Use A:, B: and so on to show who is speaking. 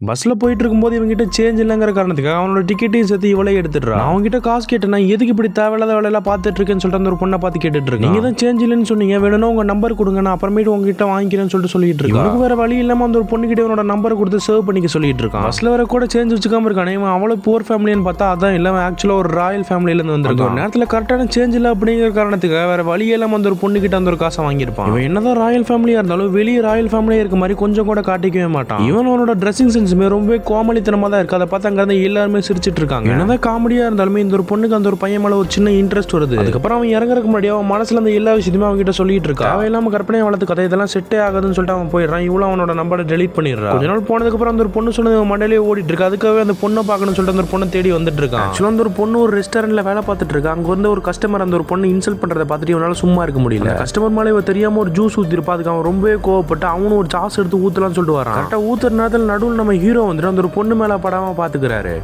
A: பஸ்ல போயிட்டு இருக்கும்போது இவங்கிட்ட சேஞ்ச் இல்லைங்கிற காரணத்துக்காக அவனோட டிக்கெட்டையும் சேர்த்து இவளே எடுத்துடுறான் அவங்ககிட்ட காசு கேட்டேன் எதுக்கு இப்படி தேவையில்லாத வேலையெல்லாம் பார்த்துட்டு இருக்கேன்னு சொல்லிட்டு அந்த ஒரு பொண்ணை பார்த்து கேட்டுட்டு இருக்கேன் நீங்க தான் சேஞ்ச் இல்லைன்னு சொன்னீங்க வேணும்னா உங்க நம்பர் கொடுங்க நான் அப்புறமேட்டு உங்ககிட்ட வாங்கிக்கிறேன்னு சொல்லிட்டு சொல்லிட்டு இருக்கேன் இவனுக்கு வேற வழி இல்லாம அந்த ஒரு பொண்ணுகிட்ட இவனோட நம்பரை கொடுத்து சேவ் பண்ணிக்க சொல்லிட்டு இருக்கான் பஸ்ல வேற கூட சேஞ்ச் வச்சுக்காம இருக்கானே இவன் அவ்வளவு புவர் ஃபேமிலின்னு பார்த்தா அதான் இல்ல ஆக்சுவலா ஒரு ராயல் ஃபேமிலில இருந்து வந்திருக்கான். நேரத்துல கரெக்டான சேஞ்ச் இல்ல அப்படிங்கிற காரணத்துக்காக வேற வழி இல்லாம அந்த ஒரு பொண்ணுகிட்ட அந்த ஒரு காசை வாங்கியிருப்பான். இவன் என்னதான் ராயல் ஃபேமிலியா இருந்தாலும் வெளியே ராயல் ஃபேமிலியா இருக்க மாதிரி கொஞ்சம் கூட காட்டிக்கவே மாட்டான். இவன் அவனோட ட்ரெஸ்ஸிங் சென்ஸுமே ரொம்ப கோமளித்தனமா தான் இருக்கு. அதை பார்த்து அங்க இருந்து எல்லாருமே சிரிச்சிட்டு இருக்காங்க. என்னதான் காமெடியா இருந்தாலுமே இந்த ஒரு பொண்ணுக்கு அந்த ஒரு பையன் மேல ஒரு சின்ன இன்ட்ரெஸ்ட் வருது. அதுக்கப்புறம் அவன் இறங்குறதுக்கு முன்னாடி அவன் மனசுல அந்த எல்லா விஷயத்தையுமே அவங்க கிட்ட சொல்லிட்டு இருக்கா. அவன் இல்லாம கற்பனை வளர்த்து கதை இதெல்லாம் செட்டே ஆகாதுன்னு சொல்லிட்டு அவன் போயிடுறான். இவ்வளவு அவனோட நம்பரை டெலீட் பண்ணிடுறான் கொஞ்ச நாள் போனதுக்கு அப்புறம் அந்த ஒரு பொண்ணு சொன்னது மண்டையிலே ஓடிட்டு இருக்கு. அதுக்காகவே அந்த பொண்ணை பார்க்கணும்னு சொல்லிட்டு அந்த பொண்ணை தேடி வந்துட்டு இருக்கான். ஆக்சுவலா அந்த ஒரு பொண்ணு ஒரு ரெஸ்டாரண்ட்ல வேலை பார்த்துட்டு இருக்கா. அங்க வந்து ஒரு கஸ்டமர் அந்த ஒரு பொண்ணு இன்சல்ட் பண்றதை பார்த்துட்டு இவனால சும்மா இருக்க முடியல. கஸ்டமர் மேலே இவ தெரியாம ஒரு ஜூஸ் ஊத்திருப்பா அதுக்கு அவன் ரொம்பவே கோவப்பட்டு அவனும் ஒரு சாஸ் எடுத்து ஊத்தலாம்னு சொல்லிட்டு வரான். கரெக்டா ஊத்துற நேரத்தில் நடுவில் நம்ம ஹீரோ வந்துட்டு அந்த ஒரு பொண்ணு மேலே படாமல் பார்த்துக்கிறாரு